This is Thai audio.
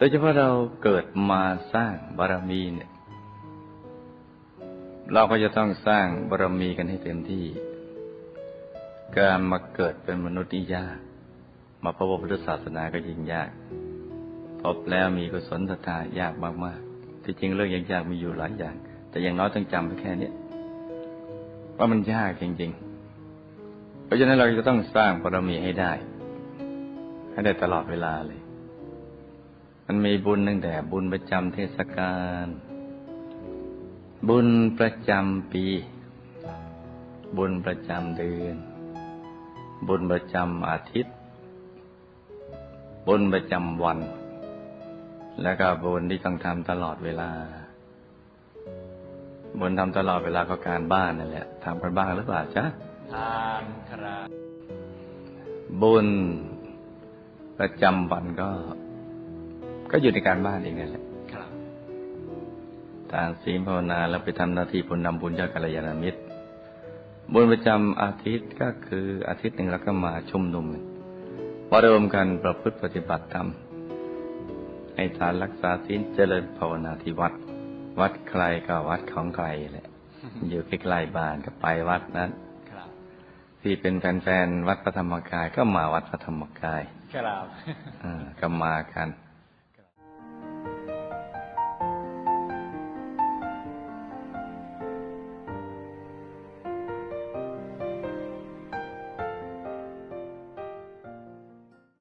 โดยเฉพาะเราเกิดมาสร้างบารมีเนี่ย เราก็จะต้องสร้างบารมีกันให้เต็มที่ การมาเกิดเป็นมนุษย์นี่ยาก มาพบพุทธศาสนาก็ยิ่งยาก พบแล้วมีกุศลศรัทธายากมากๆ ที่จริงเรื่องยากๆมีอยู่หลายอย่าง แต่อย่างน้อยต้องจำไปแค่นี้ว่ามันยากจริง ๆ เพราะฉะนั้นเราจะต้องสร้างบารมีให้ได้ ให้ได้ตลอดเวลาเลย มันมีบุญตั้งแต่บุญประจำเทศกาล บุญประจำปี บุญประจำเดือน บุญประจำอาทิตย์ บุญประจำวัน แล้วก็บุญที่ต้องทำตลอดเวลา บุญทำตลอดเวลาก็การบ้านนั่นแหละทำกันบ้างหรือเปล่าจ๊ะทานครับบุญประจำวันก็ ก็อยู่ในการบ้านเองนั่นแหละครับทานศีลภาวนาแล้วไปทำหน้าที่ผลนำบุญยอดกัลยาณมิตรบุญประจำอาทิตย์ก็คืออาทิตย์หนึ่งเราก็มาชุมนุมกันมารวมกันประพฤติปฏิบัติธรรมให้ทานรักษาศีลเจริญภาวนาที่วัด วัดใครก็วัดของใครแหละ อยู่ใกล้ๆบ้านก็ไปวัดนั้นครับที่เป็นแฟนๆวัดพระธรรมกายก็มาวัดพระธรรมกายครับอ่าก็มากัน